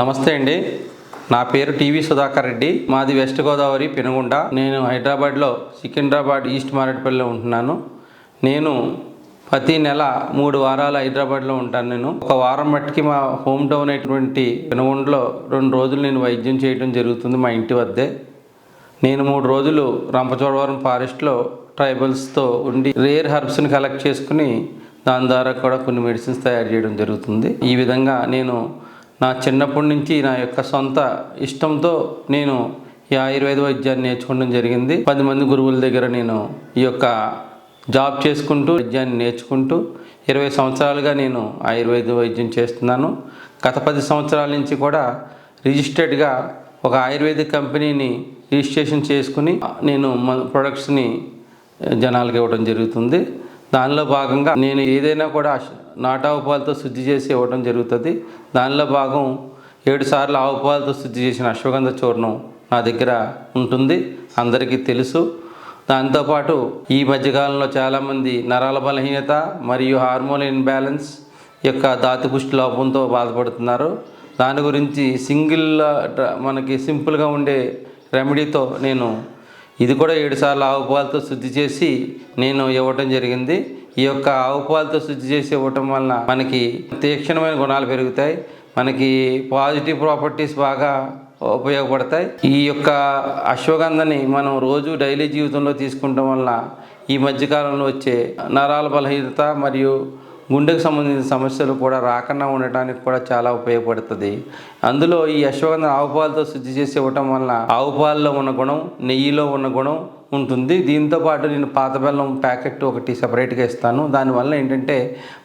నమస్తే అండి. నా పేరు టీవీ సుధాకర్ రెడ్డి. మాది వెస్ట్ గోదావరి పెనుగుంట నేను హైదరాబాద్లో సికింద్రాబాద్ ఈస్ట్ మారేడుపల్లిలో ఉంటున్నాను. నేను ప్రతి నెల మూడు వారాలు హైదరాబాద్లో ఉంటాను నేను. ఒక వారం మట్టికి మా హోమ్ టౌన్ అయినటువంటి పెనుగొండలో రెండు రోజులు నేను వైద్యం చేయడం జరుగుతుంది మా ఇంటి వద్దే. నేను మూడు రోజులు రంపచోడవరం ఫారెస్ట్లో ట్రైబల్స్తో ఉండి రేర్ హర్బ్స్ని కలెక్ట్ చేసుకుని దాని ద్వారా కూడా కొన్ని మెడిసిన్స్ తయారు చేయడం జరుగుతుంది. ఈ విధంగా నేను నా చిన్నప్పటి నుంచి నా యొక్క సొంత ఇష్టంతో నేను ఈ ఆయుర్వేద వైద్యాన్ని నేర్చుకోవడం జరిగింది. పది మంది గురువుల దగ్గర నేను ఈ యొక్క జాబ్ చేసుకుంటూ వైద్యాన్ని నేర్చుకుంటూ ఇరవై సంవత్సరాలుగా నేను ఆయుర్వేద వైద్యం చేస్తున్నాను. గత పది సంవత్సరాల నుంచి కూడా రిజిస్టర్డ్గా ఒక ఆయుర్వేదిక్ కంపెనీని రిజిస్ట్రేషన్ చేసుకుని నేను ప్రొడక్ట్స్ని జనాలకు ఇవ్వడం జరుగుతుంది. దానిలో భాగంగా నేను ఏదైనా కూడా నాటు ఆవు పాలతో శుద్ధి చేసి ఇవ్వడం జరుగుతుంది. దానిలో భాగం ఏడు సార్లు ఆవు పాలతో శుద్ధి చేసిన అశ్వగంధ చూర్ణం నా దగ్గర ఉంటుంది. అందరికీ తెలుసు. దాంతోపాటు ఈ మధ్యకాలంలో చాలామంది నరాల బలహీనత మరియు హార్మోన్ ఇన్బ్యాలెన్స్ యొక్క దాతిపుష్టి లోపంతో బాధపడుతున్నారు. దాని గురించి సింగిల్ మనకి సింపుల్గా ఉండే రెమెడీతో నేను ఇది కూడా ఏడు సార్లు ఆవు పాలతో శుద్ధి చేసి నేను ఇవ్వటం జరిగింది. ఈ యొక్క ఆవు పాలతో శుద్ధి చేసి ఇవ్వటం వలన మనకి తీక్షణమైన గుణాలు పెరుగుతాయి. మనకి పాజిటివ్ ప్రాపర్టీస్ బాగా ఉపయోగపడతాయి. ఈ యొక్క అశ్వగంధని మనం రోజు డైలీ జీవితంలో తీసుకుంటాం వల్ల ఈ మధ్యకాలంలో వచ్చే నరాల బలహీనత మరియు గుండెకు సంబంధించిన సమస్యలు కూడా రాకుండా ఉండటానికి కూడా చాలా ఉపయోగపడుతుంది. అందులో ఈ అశ్వగంధ ఆవు పాలతో శుద్ధి చేసి ఇవ్వటం వల్ల ఆవు పాలలో ఉన్న గుణం నెయ్యిలో ఉన్న గుణం ఉంటుంది. దీంతో పాటు నేను పాత బెల్లం ప్యాకెట్ ఒకటి సపరేట్గా ఇస్తాను. దానివల్ల ఏంటంటే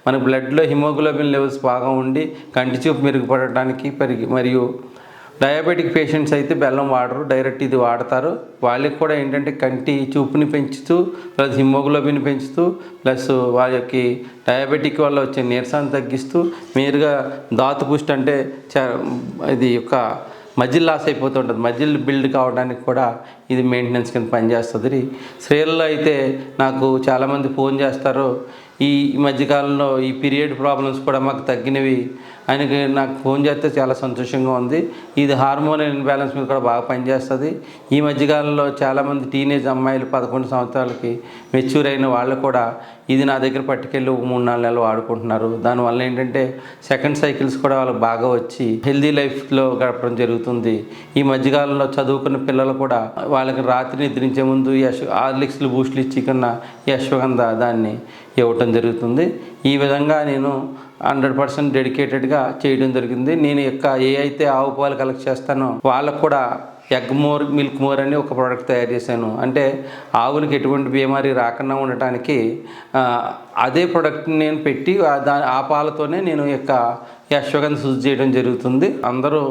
మన బ్లడ్లో హిమోగ్లోబిన్ లెవెల్స్ బాగా ఉండి కంటి చూపు మెరుగుపడటానికి పెరిగి మరియు డయాబెటిక్ పేషెంట్స్ అయితే బెల్లం వాడరు డైరెక్ట్ ఇది వాడతారు. వాళ్ళకి కూడా ఏంటంటే కంటి చూపుని పెంచుతూ ప్లస్ హిమోగ్లోబిన్ పెంచుతూ ప్లస్ వాళ్ళకి డయాబెటిక్ వల్ల వచ్చే నీరసాన్ని తగ్గిస్తూ మీరుగా దాతు పుష్టి అంటే చ ఇది యొక్క మజిల్ లాస్ అయిపోతుంటుంది మజిల్ బిల్డ్ కావడానికి కూడా ఇది మెయింటెనెన్స్ కింద పనిచేస్తుంది స్త్రీలలో అయితే నాకు చాలామంది ఫోన్ చేస్తారు. ఈ మధ్యకాలంలో ఈ పీరియడ్ ప్రాబ్లమ్స్ కూడా మాకు తగ్గినవి ఆయనకి నాకు ఫోన్ చేస్తే చాలా సంతోషంగా ఉంది. ఇది హార్మోన్ ఇన్బ్యాలెన్స్ మీద కూడా బాగా పనిచేస్తుంది. ఈ మధ్యకాలంలో చాలామంది టీనేజ్ అమ్మాయిలు పదకొండు సంవత్సరాలకి మెచ్యూర్ అయిన వాళ్ళు కూడా ఇది నా దగ్గర పట్టుకెళ్ళి ఒక మూడు నాలుగు నెలలు వాడుకుంటున్నారు. దానివల్ల ఏంటంటే సెకండ్ సైకిల్స్ కూడా వాళ్ళకి బాగా వచ్చి హెల్దీ లైఫ్లో గడపడం జరుగుతుంది. ఈ మధ్యకాలంలో చదువుకున్న పిల్లలు కూడా వాళ్ళకి రాత్రి నిద్రించే ముందు యశ్ హార్లిక్స్లు బూస్ట్లు ఇచ్చి కన్నా యశ్వగంధ దాన్ని ఇవ్వటం జరుగుతుంది. ఈ విధంగా నేను హండ్రెడ్ పర్సెంట్ డెడికేటెడ్గా చేయడం జరిగింది. నేను యొక్క ఏ అయితే ఆవు పాలు కలెక్ట్ చేస్తానో వాళ్ళకు కూడా ఎగ్ మోర్ మిల్క్ మోర్ అని ఒక ప్రోడక్ట్ తయారు చేశాను. అంటే ఆవులకి ఎటువంటి బీమారీ రాకుండా ఉండటానికి అదే ప్రోడక్ట్ని నేను పెట్టి ఆ దా ఆ పాలతోనే నేను యొక్క యశ్వగంధ శుద్ధి చేయడం జరుగుతుంది. అందరూ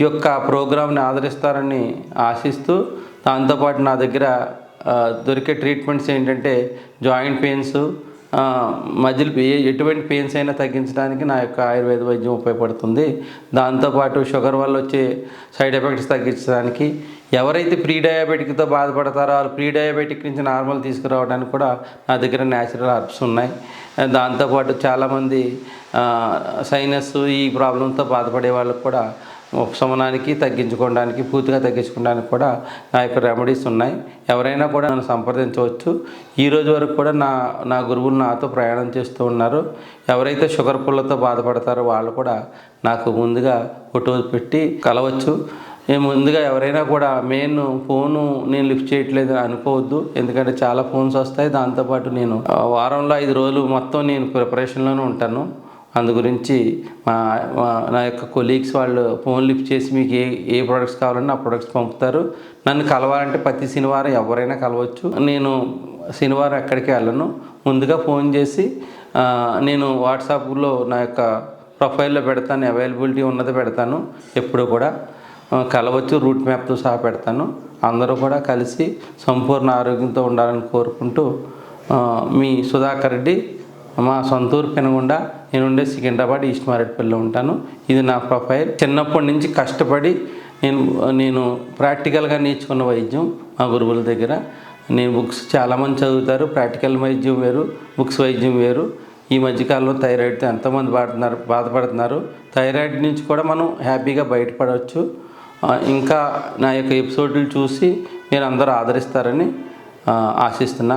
ఈ యొక్క ప్రోగ్రామ్ని ఆదరిస్తారని ఆశిస్తూ దాంతోపాటు నా దగ్గర దొరికే ట్రీట్మెంట్స్ ఏంటంటే జాయింట్ పెయిన్స్ మజిల్ ఏ ఎటువంటి పెయిన్స్ అయినా తగ్గించడానికి నా యొక్క ఆయుర్వేద వైద్యం ఉపయోగపడుతుంది. దాంతోపాటు షుగర్ వల్ల వచ్చే సైడ్ ఎఫెక్ట్స్ తగ్గించడానికి ఎవరైతే ప్రీ డయాబెటిక్తో బాధపడతారో వాళ్ళు ప్రీ డయాబెటిక్ నుంచి నార్మల్ తీసుకురావడానికి కూడా నా దగ్గర న్యాచురల్ హర్బ్స్ ఉన్నాయి. దాంతోపాటు చాలామంది సైనస్ ఈ ప్రాబ్లంతో బాధపడే వాళ్ళకు కూడా ఉపశమనానికి తగ్గించుకోవడానికి పూర్తిగా తగ్గించుకోవడానికి కూడా నా యొక్క రెమెడీస్ ఉన్నాయి. ఎవరైనా కూడా నన్ను సంప్రదించవచ్చు. ఈ రోజు వరకు కూడా నా నా గురువులు నాతో ప్రయాణం చేస్తూ ఉన్నారు. ఎవరైతే షుగర్ పుల్లతో బాధపడతారో వాళ్ళు కూడా నాకు ముందుగా ఫోటో పెట్టి కలవచ్చు. నేను ముందుగా ఎవరైనా కూడా మెయిన్ ఫోను నేను లిఫ్ట్ చేయట్లేదు అనుకోవద్దు. ఎందుకంటే చాలా ఫోన్స్ వస్తాయి. దాంతోపాటు నేను ఆ, వారంలో ఐదు రోజులు మొత్తం నేను ప్రిపరేషన్లోనే ఉంటాను. అందు గురించి మా నా యొక్క కొలీగ్స్ వాళ్ళు ఫోన్ లిఫ్ట్ చేసి మీకు ఏ ఏ ప్రొడక్ట్స్ కావాలన్నా ఆ ప్రొడక్ట్స్ పంపుతారు. నన్ను కలవాలంటే ప్రతి శనివారం ఎవరైనా కలవచ్చు. నేను శనివారం ఎక్కడికి వెళ్ళను. ముందుగా ఫోన్ చేసి నేను వాట్సాప్లో నా యొక్క ప్రొఫైల్లో పెడతాను. అవైలబిలిటీ ఉన్నది పెడతాను. ఎప్పుడు కూడా కలవచ్చు. రూట్ మ్యాప్తో సహా పెడతాను. అందరూ కూడా కలిసి సంపూర్ణ ఆరోగ్యంతో ఉండాలని కోరుకుంటూ మీ సుధాకర్ రెడ్డి మా సొంతూరు పెనుగొండ నేను ఉండే సికింద్రాబాద్ ఈస్ట్ మారేట్పల్లిలో ఉంటాను. ఇది నా ప్రొఫైల్. చిన్నప్పటి నుంచి కష్టపడి నేను నేను ప్రాక్టికల్గా నేర్చుకున్న వైద్యం మా గురువుల దగ్గర. నేను బుక్స్ చాలామంది చదువుతారు. ప్రాక్టికల్ వైద్యం వేరు బుక్స్ వైద్యం వేరు. ఈ మధ్యకాలంలో థైరాయిడ్తో ఎంతోమంది బాడుతున్నారు బాధపడుతున్నారు. థైరాయిడ్ నుంచి కూడా మనం హ్యాపీగా బయటపడవచ్చు. ఇంకా నా యొక్క ఎపిసోడ్లు చూసి మీరు అందరూ ఆదరిస్తారని ఆశిస్తున్నా.